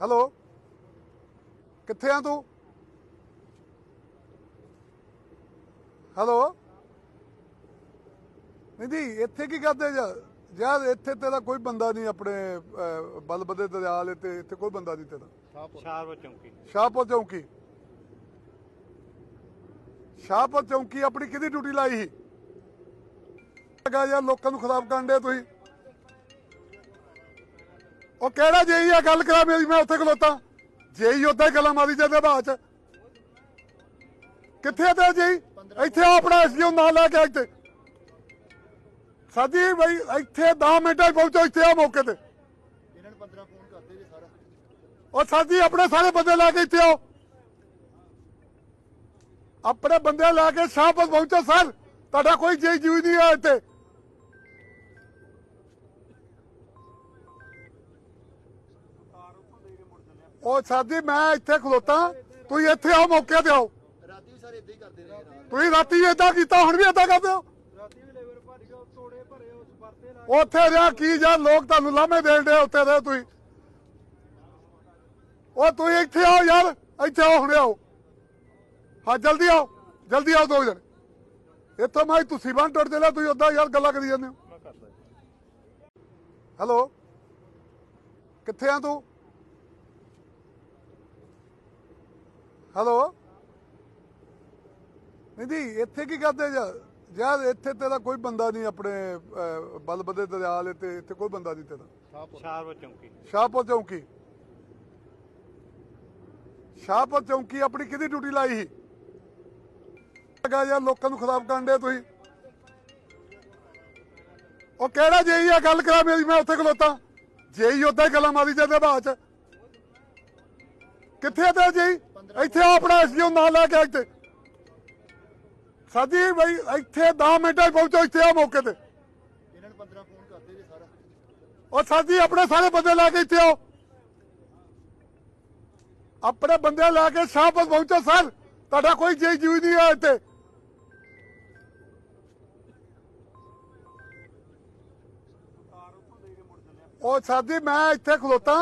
Hello. ਕਿੱਥੇ ਆ ਤੂੰ? ਹੈਲੋ। ਨਹੀਂ ਜੀ ਇੱਥੇ ਕੀ ਕਰਦੇ ਜਾ? ਯਾਰ ਇੱਥੇ ਤੇਰਾ ਕੋਈ ਬੰਦਾ ਨਹੀਂ ਆਪਣੇ ਬਲਬਦੇ ਦਰਿਆ ਵਾਲੇ ਤੇ ਇੱਥੇ ਕੋਈ ਬੰਦਾ ਨਹੀਂ ਤੇਰਾ। ਸ਼ਾਹਪੁਰ। ਚੌਂਕੀ। ਸ਼ਾਹਪੁਰ ਚੌਂਕੀ। ਸ਼ਾਹਪੁਰ ਚੌਂਕੀ ਆਪਣੀ ਕਿਹਦੀ ਡਿਊਟੀ ਲਾਈ ਸੀ? ਲਗਾ ਯਾਰ ਲੋਕਾਂ ਨੂੰ ਖਰਾਬ ਕਰਨ ਦੇ ਤੁਸੀਂ। ਉਹ ਕਿਹੜਾ ਜੇਈ ਆ? ਗੱਲ ਕਰਾ ਮੇਰੀ ਮੈਂ ਉੱਥੇ ਖਲੋਤਾ। ਜੇਈ ਹੀ ਗੱਲਾਂ ਮਾਰੀ ਜਾਂਦੇ ਬਾਅਦ ਚ। ਕਿੱਥੇ ਤੇ ਜੇਈ? ਇੱਥੇ ਆ ਆਪਣਾ ਐਸਡੀਓ ਨਾਲ ਲੈ ਕੇ ਇੱਥੇ। ਸਾਜੀ ਬਈ ਇੱਥੇ 10 ਮਿੰਟਾਂ 'ਚ ਪਹੁੰਚੋ ਇੱਥੇ ਆ ਮੌਕੇ ਤੇ। ਇਹਨਾਂ ਨੂੰ 15 ਫੋਨ ਕਰਦੇ ਜੀ ਸਾਰਾ। ਉਹ ਸਾਜੀ ਆਪਣੇ ਸਾਰੇ ਬੰਦੇ ਲਾ ਕੇ ਇੱਥੇ ਆਓ। ਆਪਣੇ ਬੰਦੇ ਲਾ ਕੇ ਸ਼ਾਹਪੁਰ ਪਹੁੰਚੋ ਸਰ। ਤੁਹਾਡਾ ਕੋਈ ਜੀ ਜੀਵ ਨਹੀਂ ਹੈ ਇੱਥੇ। ਉਹ ਸਾਜੀ ਮੈਂ ਇੱਥੇ ਖਲੋਤਾ। ਤੁਸੀਂ ਇੱਥੇ ਆਓ ਮੌਕੇ ਤੇ ਆਓ। ਰਾਤੀ ਵੀ ਸਾਰੇ ਇਦਾਂ ਹੀ ਕਰਦੇ ਰਹੇ ਰਾਤ ਤੁਸੀਂ ਰਾਤੀ ਏਦਾਂ ਕੀਤਾ ਹੁਣ ਵੀ ਏਦਾਂ ਕਰਦੇ ਹੋ? ਰਾਤੀ ਵੀ ਲੇਬਰ ਭੱਜ ਗਿਆ ਤੋੜੇ ਭਰੇ ਉਸ ਵਰਤੇ ਲਾ ਉੱਥੇ ਰਿਹਾ ਕੀ ਯਾਰ ਲੋਕ ਤੁਹਾਨੂੰ ਲਾਮੇ ਦੇਣ ਦੇ ਉੱਥੇ ਦੇ ਤੁਸੀਂ। ਉਹ ਤੁਸੀਂ ਇੱਥੇ ਆਓ ਯਾਰ ਇੱਥੇ ਆਓ ਹੁਣੇ ਆਓ। ਹਾਂ ਜਲਦੀ ਆਓ ਜਲਦੀ ਆਓ ਦੋ ਜਣੇ। ਇੱਥੋਂ ਮੈਂ ਤੁਸੀਂ ਬੰਨ ਟੁੱਟ ਚਲਾ ਤੁਸੀਂ ਉਦਾਂ ਯਾਰ ਗੱਲਾਂ ਕਰੀ ਜਾਂਦੇ ਹੋ। ਹੈਲੋ? ਕਿੱਥੇ ਆ ਤੂੰ? ਹੈਲੋ? ਨਹੀਂ ਜੀ ਇੱਥੇ ਕੀ ਕਰਦੇ ਜਾ? ਯਾਰ ਇੱਥੇ ਤੇਰਾ ਕੋਈ ਬੰਦਾ ਨਹੀਂ ਆਪਣੇ ਬਲਬਦੇ ਦਰਿਆ ਵਾਲੇ ਤੇ ਇੱਥੇ ਕੋਈ ਬੰਦਾ ਨਹੀਂ ਤੇਰਾ। ਸ਼ਾਹਪੁਰ। ਚੌਂਕੀ। ਸ਼ਾਹਪੁਰ ਚੌਂਕੀ। ਸ਼ਾਹਪੁਰ ਚੌਂਕੀ ਆਪਣੀ ਕਿਹਦੀ ਡਿਊਟੀ ਲਾਈ ਸੀ? ਲਗਾ ਯਾਰ ਲੋਕਾਂ ਨੂੰ ਖਰਾਬ ਕਰਨ ਦੇ ਤੁਸੀਂ। ਉਹ ਕਿਹੜਾ ਜੇਈ ਆ? ਗੱਲ ਕਰਾ ਮੇਰੀ ਮੈਂ ਉੱਥੇ ਖਲੋਤਾ। ਜੇਈ ਉੱਦਾਂ ਹੀ ਗੱਲਾਂ ਮਾਰੀ ਜਾਂਦੇ ਬਾਅਦ ਚ। ਕਿੱਥੇ ਤੇ ਜੇਈ? ਇੱਥੇ ਆਪਣਾ ਐਸਡੀਓ ਨਾਲ ਲੈ ਕੇ ਇੱਥੇ। ਸਾਜੀ ਬਈ ਇੱਥੇ 10 ਮਿੰਟਾਂ ਪਹੁੰਚੋ ਇੱਥੇ ਆ ਮੌਕੇ ਤੇ। ਇਹਨਾਂ ਨੂੰ 15 ਫੋਨ ਕਰਦੇ ਜੀ ਸਾਰਾ। ਉਹ ਸਾਜੀ ਆਪਣੇ ਸਾਰੇ ਬੰਦੇ ਲਾ ਕੇ ਇੱਥੇ ਆਓ। ਆਪਣੇ ਬੰਦੇ ਲਾ ਕੇ ਸ਼ਾਹਪੁਰ ਪਹੁੰਚੋ ਸਰ। ਤੁਹਾਡਾ ਕੋਈ ਜੀ ਜੀਵ ਨਹੀਂ ਹੈ ਇੱਥੇ। ਉਹ ਸਾਜੀ ਮੈਂ ਇੱਥੇ ਖਲੋਤਾ।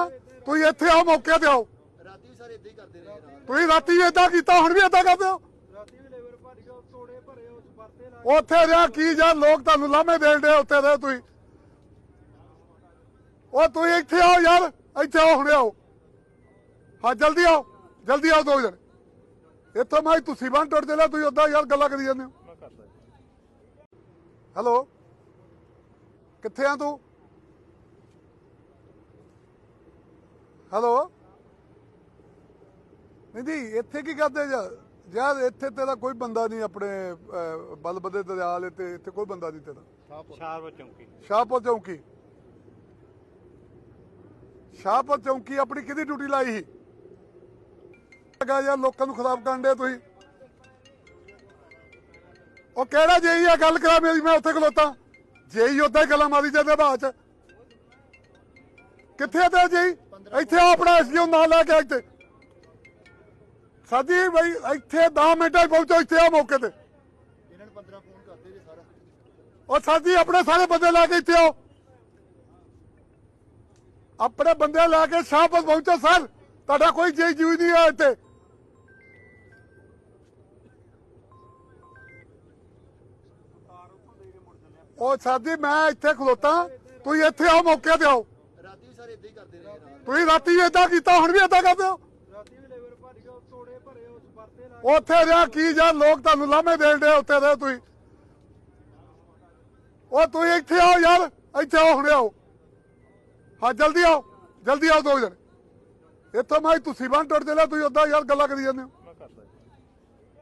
ਤੁਸੀਂ ਇੱਥੇ ਆਓ ਮੌਕੇ ਤੇ ਆਓ। ਰਾਤ ਤੁਸੀਂ ਰਾਤੀ ਏਦਾਂ ਕੀਤਾ ਹੁਣ ਵੀ ਏਦਾਂ ਕਰਦੇ ਹੋ? ਰਾਤੀ ਵੀ ਲੇਬਰ ਭੱਜ ਗਿਆ ਤੋੜੇ ਭਰੇ ਉਸ ਵਰਤੇ ਲਾ ਉੱਥੇ ਰਿਹਾ ਕੀ ਯਾਰ ਲੋਕ ਤੁਹਾਨੂੰ ਲਾਮੇ ਦੇਣ ਦੇ ਉੱਥੇ ਦੇ ਤੁਸੀਂ। ਉਹ ਤੁਸੀਂ ਇੱਥੇ ਆਓ ਯਾਰ ਇੱਥੇ ਆਓ ਹੁਣੇ ਆਓ। ਹਾਂ ਜਲਦੀ ਆਓ ਜਲਦੀ ਆਓ ਦੋ ਜਣੇ। ਇੱਥੋਂ ਮੈਂ ਤੁਸੀਂ ਬੰਨ ਟੁੱਟ ਚਲਾ ਤੁਸੀਂ ਉਦਾਂ ਯਾਰ ਗੱਲਾਂ ਕਰੀ ਜਾਂਦੇ ਹੋ। ਹੈਲੋ ਕਿੱਥੇ ਆ ਤੂੰ? ਹੈਲੋ। ਨਹੀਂ ਜੀ ਇੱਥੇ ਕੀ ਕਰਦੇ ਜਾ? ਯਾਰ ਇੱਥੇ ਤੇਰਾ ਕੋਈ ਬੰਦਾ ਨਹੀਂ ਆਪਣੇ ਬਲਬਦੇ ਦਰਿਆ ਵਾਲੇ ਤੇ ਇੱਥੇ ਕੋਈ ਬੰਦਾ ਨਹੀਂ ਤੇਰਾ। ਸ਼ਾਹਪੁਰ ਚੌਂਕੀ। ਸ਼ਾਹਪੁਰ ਚੌਂਕੀ। ਸ਼ਾਹਪੁਰ ਚੌਂਕੀ ਆਪਣੀ ਕਿਹਦੀ ਡਿਊਟੀ ਲਾਈ ਸੀ? ਲਗਾ ਯਾਰ ਲੋਕਾਂ ਨੂੰ ਖਰਾਬ ਕਰਨ ਦੇ ਤੁਸੀਂ। ਉਹ ਕਿਹੜਾ ਜੇਈ ਆ? ਗੱਲ ਕਰਾ ਮੇਰੀ ਮੈਂ ਉੱਥੇ ਖਲੋਤਾ। ਜੇਈ ਉੱਦਾਂ ਹੀ ਗੱਲਾਂ ਮਾਰੀ ਜਾਂਦੇ ਬਾਅਦ ਚ। ਕਿੱਥੇ ਤੇ ਜੇਈ? ਇੱਥੇ ਆਪਣਾ ਐਸਡੀਓ ਨਾਲ ਲੈ ਕੇ ਇੱਥੇ। ਸਾਜੀ ਬਈ ਇੱਥੇ 10 ਮਿੰਟਾਂ 'ਚ ਪਹੁੰਚੋ ਇੱਥੇ ਆ ਮੌਕੇ ਤੇ। ਇਹਨਾਂ ਨੂੰ 15 ਫੋਨ ਕਰਦੇ ਜੀ ਸਾਰਾ। ਉਹ ਸਾਜੀ ਆਪਣੇ ਸਾਰੇ ਬੰਦੇ ਲਾ ਕੇ ਇੱਥੇ ਆਓ। ਆਪਣੇ ਬੰਦੇ ਲਾ ਕੇ ਸ਼ਾਹਪੁਰ ਪਹੁੰਚੋ ਸਰ। ਤੁਹਾਡਾ ਕੋਈ ਜੀ ਜੀਵ ਨਹੀਂ ਹੈ ਇੱਥੇ। ਉਹ ਸਾਜੀ ਮੈਂ ਇੱਥੇ ਖਲੋਤਾ। ਤੁਸੀਂ ਇੱਥੇ ਆਓ ਮੌਕੇ ਤੇ ਆਓ। ਰਾਤੀ ਵੀ ਸਾਰੇ ਇਦਾਂ ਹੀ ਕਰਦੇ ਰਹੇ ਤੁਸੀਂ ਰਾਤੀ ਏਦਾਂ ਕੀਤਾ ਹੁਣ ਵੀ ਏਦਾਂ ਕਰਦੇ ਹੋ ਰਾਤੀ ਵੀ ਲੇਬਰ ਭੱਜ ਗਿਆ ਤੋੜੇ ਭਰੇ ਉਸ ਵਰਤੇ ਲਾ ਉੱਥੇ ਰਿਹਾ ਕੀ ਯਾਰ ਲੋਕ ਤੁਹਾਨੂੰ ਲਾਹਮੇ ਦੇਣ ਦੇ ਉੱਥੇ ਦੇ ਤੁਸੀਂ? ਉਹ ਤੁਸੀਂ ਇੱਥੇ ਆਓ ਯਾਰ, ਇੱਥੇ ਆਓ, ਹੁਣੇ ਆਓ। ਹਾਂ, ਜਲਦੀ ਆਓ ਜਲਦੀ ਆਓ ਦੋ ਜਣੇ। ਇੱਥੋਂ ਮੈਂ ਤੁਸੀਂ ਬੰਨ ਟੁੱਟ ਚਲਾ ਤੁਸੀਂ ਉਦਾਂ ਯਾਰ ਗੱਲਾਂ ਕਰੀ ਜਾਂਦੇ ਹੋ।